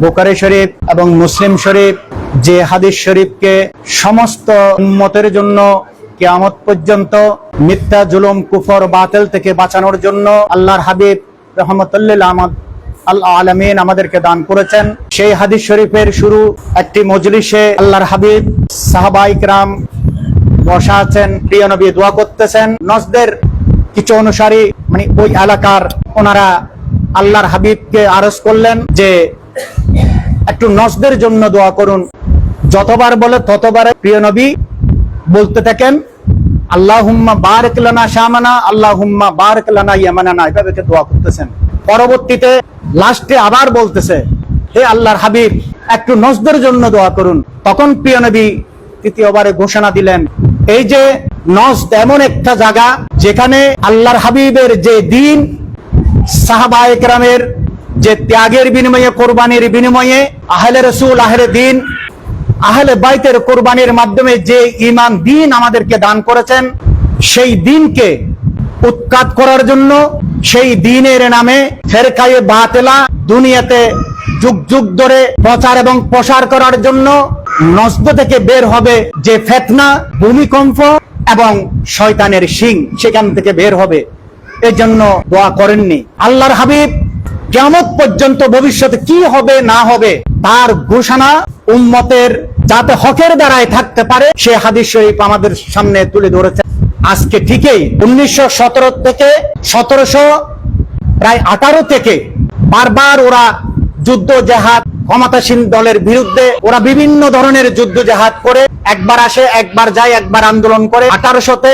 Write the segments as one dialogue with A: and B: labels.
A: Bokary শরীফ এবং মুসলিম শরীফ যে হাদিস শরীফকে সমস্ত উন্মতের জন্য কেয়ামত পর্যন্ত মিথ্যা, জুলুম, কুফর, বাতিল থেকে বাঁচানোর জন্য আল্লাহর হাবিব রহমতুল্লিল আহমদ আল্লাহ আলমিন আমাদেরকে দান করেছেন। সেই হাদিস শরীফের শুরু একটি মজলিসে আল্লাহর হাবিব সাহাবাইকরাম বসা আছেন, প্রিয় নবী দোয়া করতেছেন। নজদের কিছু অনুসারী মানে ওই এলাকার ওনারা আল্লাহর হাবিবকে আরজ করলেন যে একটু নজদের জন্য দোয়া করুন। যতবার বলে ততবার প্রিয় নবী, বলতে থাকেন আল্লাহ হুম্মা বারেক লানা শামানা আল্লাহ হুম্মা বারেক লানা ইয়ামানানা। এভাবে দোয়া করতেছেন। পরবর্তীতে লাস্টে আবার বলতেছে, হে আল্লাহর হাবিব, একটু নজদের জন্য দোয়া করুন। তখন প্রিয় নবী তৃতীয়বারে ঘোষণা দিলেন, এই যে নজদ এমন একটা জায়গা যেখানে আল্লাহর হাবিবের যে দিন সাহাবা একরামের যে ত্যাগের বিনিময়ে, কোরবানির বিনিময়ে আহলে রসুল, আহলে দিন, আহলে বাইতের কোরবানির মাধ্যমে যে ইমান দিন আমাদেরকে দান করেছেন, সেই দিনকে উৎখাত করার জন্য সেই দিনের নামে ফেরকায়ে বাতেলা দুনিয়াতে যুগ যুগ ধরে প্রচার এবং প্রসার করার জন্য নজদ থেকে বের হবে যে ফেতনা, ভূমিকম্প এবং শয়তানের শিং সেখান থেকে বের হবে। এর জন্য দোয়া করেননি। আল্লাহর হাবিব কেমন পর্যন্ত ভবিষ্যতে কি হবে, না হবে, তার ঘোষণা উম্মতের, যাতে হকের দ্বারাই থাকতে পারে, সে হাদিস শরীফ আমাদের সামনে তুলে ধরেছে। আজকে ঠিকই উনিশশো থেকে সতেরোশো প্রায় আঠারো থেকে বারবার ওরা যুদ্ধ জাহাজ ক্ষমতাসীন দলের বিরুদ্ধে ওরা বিভিন্ন ধরনের যুদ্ধ জাহাজ করে, একবার আসে, একবার যায়, একবার আন্দোলন করে। আঠারোশোতে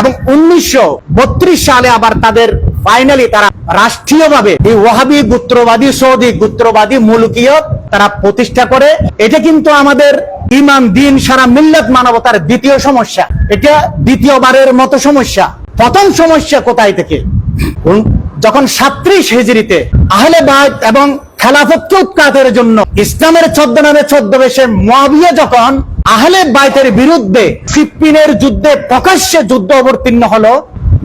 A: এবং উনিশশো বত্রিশ সালে আবার তাদের ফাইনালি তারা রাষ্ট্রীয়ভাবে এই ওয়াহাবি গুত্রবাদী, সৌদি গুত্রবাদী মুলকিয়ত তারা প্রতিষ্ঠা করে, এটা কিন্তু আমাদের ইমান দিন, সারা মিল্লাত মানবতার দ্বিতীয় সমস্যা। এটা দ্বিতীয়বারের মতো সমস্যা। প্রথম সমস্যা কোথায় থেকে? যখন সাত্রিশ হেজরিতে আহলে বাইত এবং খেলাফতকে উৎখাতের জন্য ইসলামের ছদ্মনামে ছদ্মবেশে মুয়াবিয়া যখন আহলে বাইতের বিরুদ্ধে ফিলিপিনের যুদ্ধে প্রকাশ্যে যুদ্ধ অবতীর্ণ হলো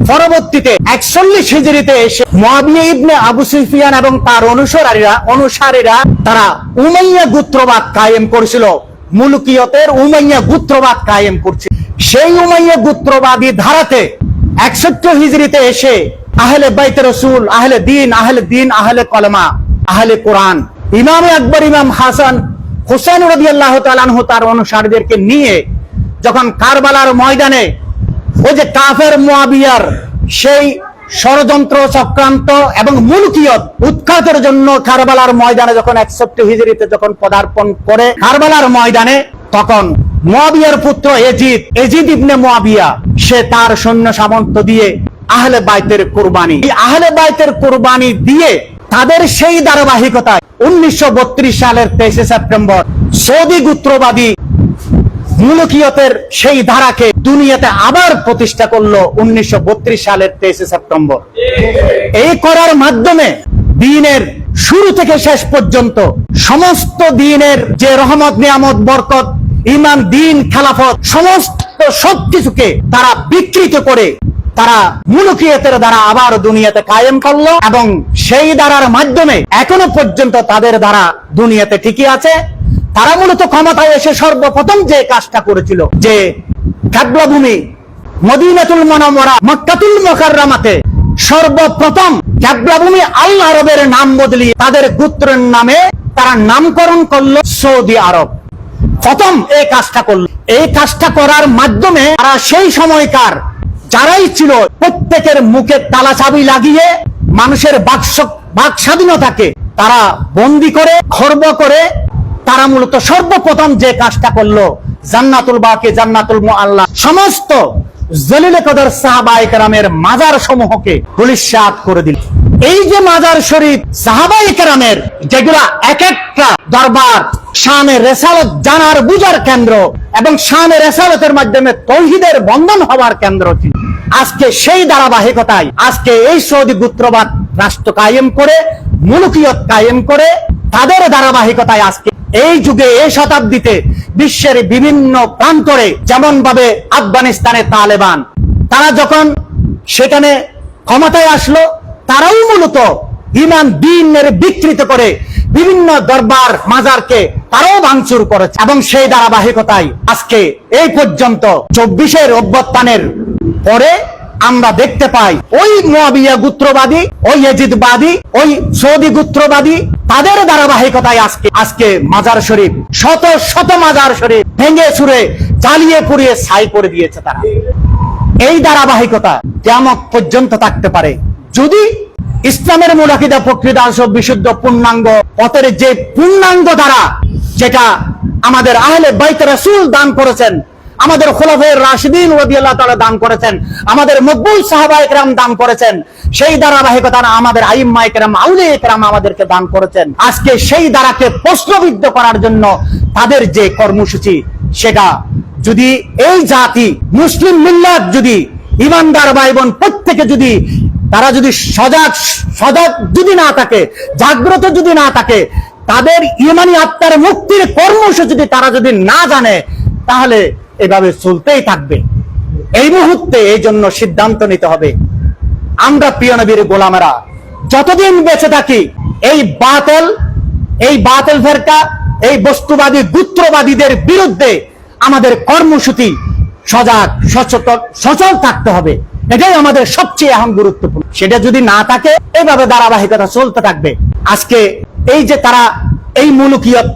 A: পরবর্তীতে একচল্লিশ হিজড়িতে এসে মুয়াবিয়া ইবনে আবু সুফিয়ান এবং তার অনুসারীরা অনুসারীরা তারা উমাইয়া গুত্রবাদ কায়েম করেছিল। মুলকিয়তের উমাইয়া গুত্রবাদ কায়েম করছে। সেই উমাইয়া গুত্রবাদী ধারাতে একষট্টি হিজড়িতে এসে আহলে বাইতে রসুল, আহলে দিন আহলে দিন, আহলে কলমা, আহলে কোরআন, ইমাম আকবর, ইমাম হাসান হোসেন রবি আল্লাহ তালানহ তার অনুসারীদেরকে নিয়ে যখন কারবালার ময়দানে ওই যে কাফের মোয়াবিয়ার সেই ষড়যন্ত্র চক্রান্ত এবং মুলকিয়ত উৎখাতের জন্য কারবালার ময়দানে যখন একষট্টি হিজড়িতে যখন পদার্পণ করে কারবালার ময়দানে, তখন মোয়াবিয়ার পুত্র এজিদ এজিদ ইবনে মোয়াবিয়া সে তার সৈন্য সামন্ত দিয়ে আহলে বাইতের কোরবানি। এই আহলে বাইতের কোরবানি দিয়ে তাদের সেই ধারাবাহিকতায় উনিশশো বত্রিশ সালের তেইশে সেপ্টেম্বর সৌদি গুত্রবাদী মুলকিয়তের সেই ধারাকে দুনিয়াতে আবার প্রতিষ্ঠা করল উনিশশো বত্রিশ সালের তেইশে সেপ্টেম্বর। এই করার মাধ্যমে দিনের শুরু থেকে শেষ পর্যন্ত সমস্ত দিনের যে রহমত, নিয়ামত, বরকত ইমান দিন, খেলাফত, সমস্ত সবকিছুকে তারা বিকৃত করে তারা মুলকিয়তের দ্বারা আবার দুনিয়াতে কায়েম করল এবং সেই দ্বারার মাধ্যমে এখনও পর্যন্ত তাদের দ্বারা দুনিয়াতে ঠিকই আছে। তারা মূলত ক্ষমতায় এসে সর্বপ্রথম যে কাজটা করেছিল, যে কাবলাভূমি মদিনাতুল মনোমরা মক্কাতুল মোকাররামাতে সর্বপ্রথম কাবলাভূমি আল্লাহ আরবের নাম বদলিয়ে তাদের গোত্রের নামে তারা নামকরণ করল সৌদি আরব। প্রথম এই কাজটা করল। এই কাজটা করার মাধ্যমে তারা সেই সময়কার যারাই ছিল প্রত্যেকের মুখে তালা চাবি লাগিয়ে মানুষের বাক স্বাধীনতাকে তারা বন্দি করে, খর্ব করে তারা মূলত সর্বপ্রথম যে কাজটা করল, জান্নাতুল বাকে, জান্নাতুল আল্লাহ সমস্ত জলিলে কদর সাহাবাই কেরামের মাজার সমূহকে গুলিশাত করে দিল। এই যে মাজার শরীফ সাহাবাই কেরামের, যেগুলা এক একটা দরবার, শানে রেসালত জানার বুঝার কেন্দ্র এবং শানে রেসালতের মাধ্যমে তৌহিদের বন্ধন হওয়ার কেন্দ্র ছিল। আজকে সেই ধারাবাহিকতায়, আজকে এই সৌদি গুত্রবাদ রাষ্ট্র কায়েম করে, মুলকিয়ত কায়েম করে, তাদের ধারাবাহিকতায় আজকে এই যুগে, এই শতাব্দীতে বিশ্বের বিভিন্ন প্রান্তরে যেমন ভাবে আফগানিস্তানে তালেবান, তারা যখন সেখানে ক্ষমতায় আসলো, তারাও মূলত ইমান, দিনের বিকৃত করে বিভিন্ন দরবার, মাজারকে তারাও ভাঙচুর করেছে। এবং সেই ধারাবাহিকতায় আজকে এই পর্যন্ত চব্বিশের অভ্যুত্থানের পরে আমরা দেখতে পাই ওই মোয়াবিয়া গুত্রবাদী, ওই এজিদবাদী, ওই সৌদি গুত্রবাদী, তাদের ধারাবাহিকতায় আজকে আজকে মাজার শরীফ, শত শত মাজার শরীফ ভেঙে ছুড়ে, জ্বালিয়ে পুড়িয়ে ছাই করে দিয়েছে তারা। এই ধারাবাহিকতা কেমন পর্যন্ত থাকতে পারে। যদি ইসলামের মুলাকিদা প্রকৃত আসব বিশুদ্ধ পূর্ণাঙ্গ পথের যে পূর্ণাঙ্গ দ্বারা যেটা আমাদের আহলে বাইত রাসূল দান করেছেন আমাদের খোলাফের রাশিদিন রাদিয়াল্লাহু তাআলা দান করেছেন। আমাদের মকবুল সাহাবা একরাম দান করেছেন। সেই ধারাবাহিকতা আমাদের আইম্মা একরাম, আউলিয়া একরাম আমাদেরকে দান করেছেন। আজকে সেই দ্বারাকে প্রশ্নবিদ্ধ করার জন্য তাদের যে কর্মসূচি, সেটা যদি এই জাতি, মুসলিম মিল্লাত যদি, ইমানদার ভাই বোন প্রত্যেকে যদি, তারা যদি সজাগ সজাগ যদি না থাকে, জাগ্রত যদি না থাকে, তাদের ইমানি আত্মার মুক্তির কর্মসূচি যদি তারা যদি না জানে, তাহলে এভাবে চলতেই থাকবে। এই মুহূর্তে এই জন্য সিদ্ধান্ত নিতে হবে। আমরা প্রিয় নবীর গোলামেরা, যতদিন বেঁচে থাকি, এই বাতল এই বাতল ফেরকা, এই বস্তুবাদী, গুত্রবাদীদের বিরুদ্ধে আমাদের কর্মসূচি সজাগ, সচেতন, সচল থাকতে হবে। এটাই আমাদের সবচেয়ে আহম গুরুত্বপূর্ণ। সেটা যদি না থাকে, এইভাবে ধারাবাহিকতা চলতে থাকবে। আজকে এই যে তারা, এই মুলুকিয়ত,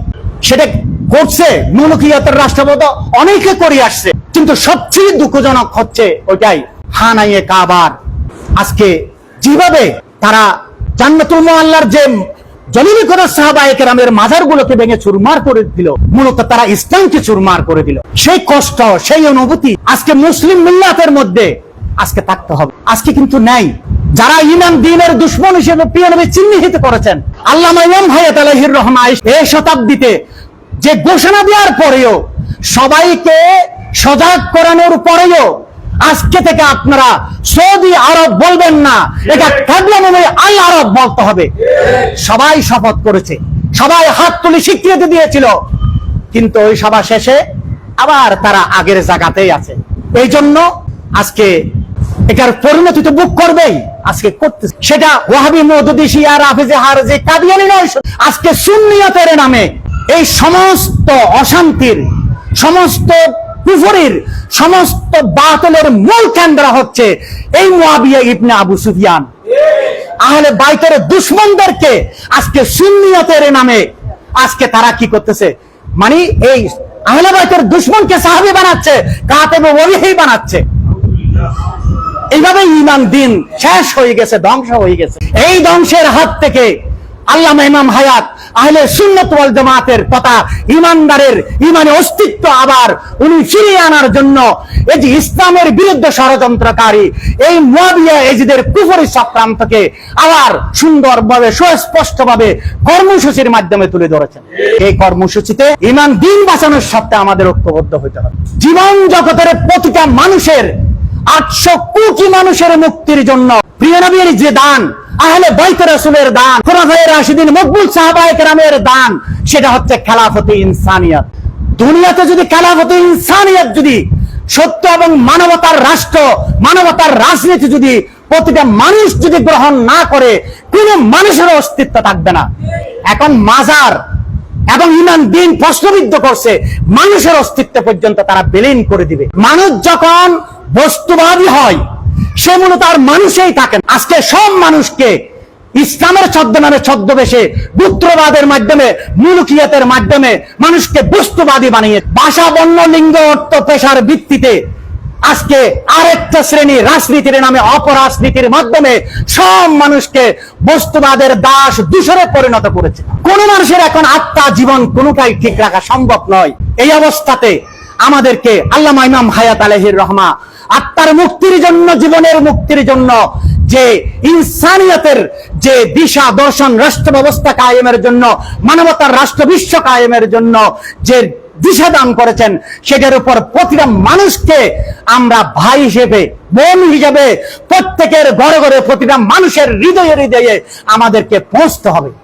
A: সেটা করছে মুলুকিয়তের রাষ্ট্রপতি অনেকে করে আসছে, কিন্তু সবচেয়ে দুঃখজনক হচ্ছে ওইটাই, হানাইয়ে কাবার। আজকে যেভাবে তারা জান্নাতুল মোয়াল্লার যে করে ভেঙে চুরমার করে দিল, মূলত তারা ইসলামকে চুরমার করে দিল। সেই কষ্ট, সেই অনুভূতি আজকে মুসলিম মিল্লাতের মধ্যে আজকে থাকতে হবে। আজকে কিন্তু নাই। যারা ইমান দিনের দুশ্মন হিসেবে চিহ্নিত করেছেন আল্লাহ ইমাম হায়াত আলাইহির রহমা এই শতাব্দীতে যে ঘোষণা দেওয়ার পরেও সবাইকে সজাগ করানোর পরেও আজকে থেকে আপনারা সৌদি আরব বলবেন না, এটা থাকলাম আল আরব বলতে হবে। সবাই শপথ করেছে, সবাই হাত তুলে স্বীকৃতি দিয়েছিল, কিন্তু ওই সভা শেষে আবার তারা আগের জায়গাতেই আছে। এই জন্য আজকে এটার পরিণতি তো বুক করবেই, আজকে করতে সেটা ওয়াহাবি মদুদি শিয়া রাফিজে হারজে কাদিয়ানি নয়, আজকে সুন্নিয়তের নামে এই সমস্ত অশান্তির, সমস্ত কুফরির, সমস্ত বাতলের মূল কেন্দ্র হচ্ছে এই মুয়াবিয়া ইবনে আবু সুফিয়ান। আহলে বাইতের দুশ্মনদেরকে আজকে সুন্নিয়তের নামে আজকে তারা কি করতেছে? মানে এই আহলে বাইতের দুশ্মনকে সাহাবি বানাচ্ছে, কাতেবে ওলিহি বানাচ্ছে। এইভাবে ইমান দিন শেষ হয়ে গেছে, ধ্বংস হয়ে গেছে। এই ধ্বংসের হাত থেকে আল্লাহ ইমাম হায়াত আহলে সুন্নত ওয়াল জামাতের তথা ইমানদারের ইমানে অস্তিত্ব আবার উনি ফিরিয়ে আনার জন্য এই যে ইসলামের বিরুদ্ধে ষড়যন্ত্রকারী, এই মুয়াবিয়া এজিদের কুফরি চক্রান্তকে আবার সুন্দরভাবে, সুস্পষ্টভাবে কর্মসূচির মাধ্যমে তুলে ধরেছেন। এই কর্মসূচিতে ইমান দিন বাঁচানোর সাথে আমাদের ঐক্যবদ্ধ হতে হবে। জীবন জগতের প্রতিটা মানুষের আটশো কোটি মানুষের মুক্তির জন্য নবীর যে দান, আহলে বাইত রাসূলের দান রাশিদিন মকবুল সাহাবায়ে কেরামের দান, সেটা হচ্ছে খেলাফতে ইনসানিয়ত। দুনিয়াতে যদি খেলাফতে ইনসানিয়ত যদি, সত্য এবং মানবতার রাষ্ট্র, মানবতার রাজনীতি যদি, প্রতিটা মানুষ যদি গ্রহণ না করে, কোন মানুষের অস্তিত্ব থাকবে না। এখন মাজার এবং ইমান দিন প্রশ্নবিদ্ধ করছে, মানুষের অস্তিত্ব পর্যন্ত তারা বিলীন করে দিবে। মানুষ যখন বস্তুবাদী হয় সে মূলত আর মানুষেই থাকেন আজকে সব মানুষকে ইসলামের ছদ্মনামে ছদ্মবেশে পুত্রবাদের মাধ্যমে, মুলুকিয়াতের মাধ্যমে মানুষকে বস্তুবাদী বানিয়ে ভাষা, বর্ণ, লিঙ্গ, অর্থ, পেশার ভিত্তিতে আজকে আরেকটা শ্রেণি রাজনীতির নামে, অপরাজনীতির মাধ্যমে সব মানুষকে বস্তুবাদের দাস দূষণে পরিণত করেছে। কোন মানুষের এখন আত্মা, জীবন কোনটাই ঠিক রাখা সম্ভব নয়। এই অবস্থাতে আমাদেরকে আল্লামা ইমাম হায়াত আলহির রহমা আত্মার মুক্তির জন্য, জীবনের মুক্তির জন্য, যে ইনসানিয়তের যে দিশা, দর্শন রাষ্ট্র ব্যবস্থা কায়েমের জন্য, মানবতার রাষ্ট্র বিশ্ব কায়েমের জন্য যে দিশা দান করেছেন, সেটার উপর প্রতিটা মানুষকে আমরা ভাই হিসেবে, বোন হিসেবে, প্রত্যেকের ঘরে ঘরে প্রতিটা মানুষের হৃদয়ে হৃদয়ে আমাদেরকে পৌঁছতে হবে।